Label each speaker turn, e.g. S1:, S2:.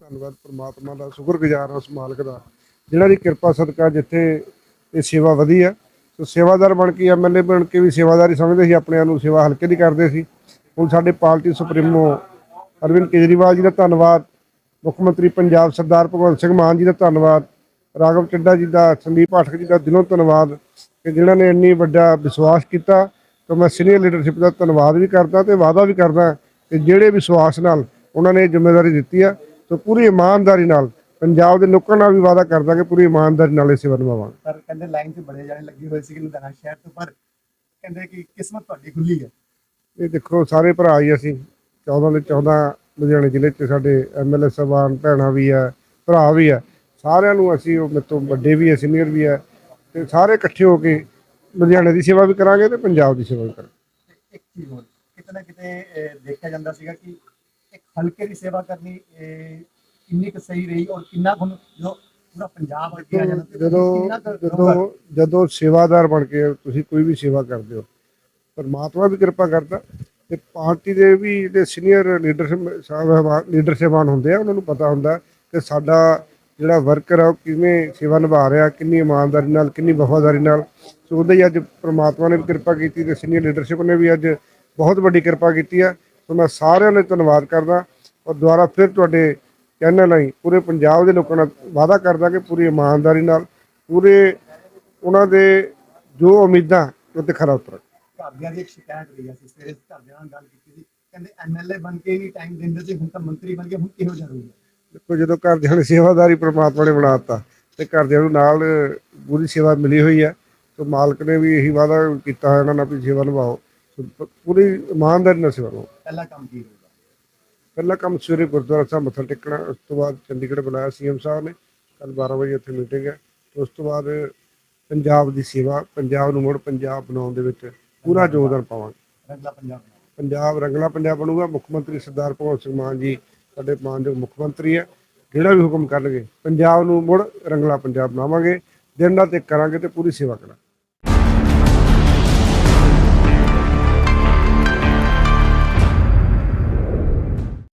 S1: ਧੰਨਵਾਦ ਪ੍ਰਮਾਤਮਾ ਦਾ, ਸ਼ੁਕਰਗੁਜ਼ਾਰ ਹਾਂ ਉਸ ਮਾਲਕ ਦਾ, ਜਿਹੜਾ ਦੀ ਕਿਰਪਾ ਸਦਕਾ ਜਿੱਥੇ ਇਹ ਸੇਵਾ ਵਧੀ ਆ। ਸੋ ਸੇਵਾਦਾਰ ਬਣ ਕੇ ਐਮਐਲਏ ਬਣ ਕੇ ਵੀ ਸੇਵਾਦਾਰੀ ਸਮਝਦੇ ਸੀ, ਆਪਣੇ ਆਪ ਨੂੰ ਸੇਵਾ ਹਲਕੇ ਦੀ ਕਰਦੇ ਸੀ। ਹੁਣ ਸਾਡੇ ਪਾਰਟੀ ਸੁਪਰੀਮੋ ਅਰਵਿੰਦ ਕੇਜਰੀਵਾਲ ਜੀ ਦਾ ਧੰਨਵਾਦ, ਮੁੱਖ ਮੰਤਰੀ ਪੰਜਾਬ ਸਰਦਾਰ ਭਗਵੰਤ ਸਿੰਘ ਮਾਨ ਜੀ ਦਾ ਧੰਨਵਾਦ, ਰਾਘਵ ਚੱਡਾ ਜੀ ਦਾ, ਸੰਦੀਪ ਪਾਠਕ ਜੀ ਦਾ ਦਿਲੋਂ ਧੰਨਵਾਦ ਕਿ ਜਿਨ੍ਹਾਂ ਨੇ ਇੰਨੀ ਵੱਡਾ ਵਿਸ਼ਵਾਸ ਕੀਤਾ, ਤਾਂ ਮੈਂ ਸੀਨੀਅਰ ਲੀਡਰਸ਼ਿਪ ਦਾ ਧੰਨਵਾਦ ਵੀ ਕਰਦਾ ਤੇ ਵਾਅਦਾ ਵੀ ਕਰਦਾ ਕਿ ਜਿਹੜੇ ਵਿਸ਼ਵਾਸ ਨਾਲ ਉਹਨਾਂ ਨੇ ਜ਼ਿੰਮੇਵਾਰੀ ਦਿੱਤੀ ਆ। ਤਾਂ ਪੂਰੀ ਇਮਾਨਦਾਰੀ ਨਾਲ ਪੰਜਾਬ ਦੇ ਲੋਕਾਂ ਨਾਲ ਵੀ ਵਾਅਦਾ ਕਰਦਾ ਕਿ ਪੂਰੀ ਇਮਾਨਦਾਰੀ ਨਾਲ ਇਹ ਸੇਵਾ ਨਿਭਾਵਾਂਗੇ।
S2: ਪਰ ਕਹਿੰਦੇ ਲਾਈਨ 'ਚ ਬੜੇ ਜਾਣੇ ਲੱਗੇ ਹੋਏ ਸੀ ਲੁਧਿਆਣਾ ਸ਼ਹਿਰ ਤੋਂ ਪਰ ਕਹਿੰਦੇ ਕਿ ਕਿਸਮਤ ਤੁਹਾਡੀ ਖੁੱਲੀ ਹੈ।
S1: ਇਹ ਦੇਖੋ ਸਾਰੇ ਭਰਾ ਹੀ ਅਸੀਂ 14 ਦੇ 14 ਲੁਧਿਆਣੇ ਜ਼ਿਲ੍ਹੇ 'ਚ ਸਾਡੇ ਐਮਐਲਏ ਸਾਹਿਬਾਨ ਭੈਣਾਂ ਵੀ ਆ ਭਰਾ ਵੀ ਆ। ਸਾਰਿਆਂ ਨੂੰ ਅਸੀਂ ਉਹ ਮੇਰੇ ਤੋਂ ਵੱਡੇ ਵੀ ਆ ਸੀਨੀਅਰ ਵੀ ਆ। ਤੇ ਸਾਰੇ ਇਕੱਠੇ ਹੋ ਕੇ ਲੁਧਿਆਣੇ ਦੀ ਸੇਵਾ ਵੀ ਕਰਾਂਗੇ ਤੇ ਪੰਜਾਬ ਦੀ ਸੇਵਾ ਵੀ ਕਰਾਂਗੇ।
S2: ਇੱਕ ਚੀਜ਼ ਹੋਰ ਕਿਤੇ ਨਾ ਕਿਤੇ ਦੇਖਿਆ ਜਾਂਦਾ ਸੀਗਾ ਕਿ ਇੱਕ ਹਲਕੇ ਦੀ ਸੇਵਾ ਕਰਨੀ ਕਿੰਨੀ ਕੁ ਸਹੀ ਰਹੀ ਔਰ ਕਿੰਨਾ ਕੁ ਜੋ ਪੂਰਾ ਪੰਜਾਬ ਅੱਗੇ ਆ
S1: ਜਦੋਂ
S2: ਰਹੂਗਾ?
S1: ਜਦੋਂ ਜਦੋਂ ਸੇਵਾਦਾਰ ਬਣ ਕੇ ਤੁਸੀਂ ਕੋਈ ਵੀ ਸੇਵਾ ਕਰਦੇ ਹੋ ਪਰਮਾਤਮਾ ਵੀ ਕਿਰਪਾ ਕਰਦਾ ਤੇ ਪਾਰਟੀ ਦੇ ਵੀ ਜਿਹੜੇ ਸੀਨੀਅਰ ਲੀਡਰਸ਼ਿਪ ਸਾਹਿਬਾਨ ਲੀਡਰ ਸਾਹਿਬਾਨ ਹੁੰਦੇ ਆ ਉਹਨਾਂ ਨੂੰ ਪਤਾ ਹੁੰਦਾ ਕਿ ਸਾਡਾ ਜਿਹੜਾ ਵਰਕਰ ਆ ਉਹ ਕਿਵੇਂ ਸੇਵਾ ਨਿਭਾ ਰਿਹਾ ਕਿੰਨੀ ਇਮਾਨਦਾਰੀ ਨਾਲ ਕਿੰਨੀ ਵਫਾਦਾਰੀ ਨਾਲ ਸੋ ਉਹਦੇ ਅੱਜ ਪ੍ਰਮਾਤਮਾ ਨੇ ਵੀ ਕਿਰਪਾ ਕੀਤੀ ਤੇ ਸੀਨੀਅਰ ਲੀਡਰਸ਼ਿਪ ਨੇ ਵੀ ਅੱਜ ਬਹੁਤ ਵੱਡੀ ਕਿਰਪਾ ਕੀਤੀ ਆ ਸੋ ਮੈਂ ਸਾਰਿਆਂ ਦਾ ਧੰਨਵਾਦ ਕਰਦਾ ਔਰ ਦੁਬਾਰਾ ਫਿਰ ਤੁਹਾਡੇ ਕਹਿਣ ਲਈ ਪੂਰੇ ਪੰਜਾਬ ਦੇ ਲੋਕਾਂ ਨਾਲ ਵਾਅਦਾ ਕਰਦਾ ਕਿ ਪੂਰੀ ਇਮਾਨਦਾਰੀ ਨਾਲ ਪੂਰੇ ਉਹਨਾਂ ਦੇ ਜੋ ਉਮੀਦਾਂ ਉੱਤੇ ਖਰਾ ਉਤਰ
S2: ਘਰਦਿਆਂ ਦੀ ਇੱਕ ਸ਼ਿਕਾਇਤ ਰਹੀ ਸੀ ਸਵੇਰੇ ਘਰਦਿਆਂ ਨਾਲ ਗੱਲ ਕੀਤੀ ਸੀ। ਕਹਿੰਦੇ ਐਮਐਲਏ ਬਣ ਕੇ ਵੀ ਟਾਈਮ ਦਿੰਦੇ ਸੀ ਹੁਣ ਤਾਂ ਮੰਤਰੀ ਬਣ ਕੇ ਹੁਣ ਕਿਹੋ ਜਿਹਾ ਰਹੂਗਾ?
S1: ਦੇਖੋ ਜਦੋਂ ਘਰਦਿਆਂ ਨੇ ਸੇਵਾਦਾਰੀ ਪ੍ਰਮਾਤਮਾ ਨੇ ਬਣਾਤਾ ਤੇ ਘਰਦਿਆਂ ਨੂੰ ਨਾਲ ਪੂਰੀ ਸੇਵਾ ਮਿਲੀ ਹੋਈ ਹੈ ਸੋ ਮਾਲਕ ਨੇ ਵੀ ਇਹੀ ਵਾਅਦਾ ਕੀਤਾ ਹੈ ਉਹਨਾਂ ਨਾਲ ਵੀ ਸੇਵਾ ਨਿਭਾਓ। ਪੂਰੀ ਇਮਾਨਦਾਰੀ ਨਾਲ ਸੇਵਾ ਨਿਭਾਓ
S2: ਪਹਿਲਾ ਕੰਮ ਕੀ ਰਹੂਗਾ
S1: ਪਹਿਲਾ ਕੰਮ ਸਵੇਰੇ ਗੁਰਦੁਆਰਾ ਸਾਹਿਬ ਮੱਥਾ ਟੇਕਣਾ ਉਸ ਤੋਂ ਬਾਅਦ ਚੰਡੀਗੜ੍ਹ ਬੁਲਾਇਆ ਸੀਐਮ ਸਾਹਿਬ ਨੇ। ਕੱਲ 12 ਵਜੇ ਉੱਥੇ ਮੀਟਿੰਗ ਹੈ। ਉਸ ਤੋਂ ਬਾਅਦ ਪੰਜਾਬ ਦੀ ਸੇਵਾ ਪੰਜਾਬ ਨੂੰ ਮੁੜ ਪੰਜਾਬ ਬਣਾਉਣ ਦੇ ਵਿੱਚ ਪੂਰਾ ਯੋਗਦਾਨ ਪਾਵਾਂਗੇ।
S2: ਰੰਗਲਾ ਪੰਜਾਬ
S1: ਪੰਜਾਬ ਰੰਗਲਾ ਪੰਜਾਬ ਬਣੂਗਾ। ਮੁੱਖ ਮੰਤਰੀ ਸਰਦਾਰ ਭਗਵੰਤ ਸਿੰਘ ਮਾਨ ਜੀ ਸਾਡੇ ਮਾਨਯੋਗ ਮੁੱਖ ਮੰਤਰੀ ਹੈ। ਜਿਹੜਾ ਵੀ ਹੁਕਮ ਕਰਨਗੇ ਪੰਜਾਬ ਨੂੰ ਮੁੜ ਰੰਗਲਾ ਪੰਜਾਬ ਬਣਾਵਾਂਗੇ। ਦਿਨ ਰਾਤ ਕਰਾਂਗੇ ਤੇ ਪੂਰੀ ਸੇਵਾ ਕਰਾਂਗੇ।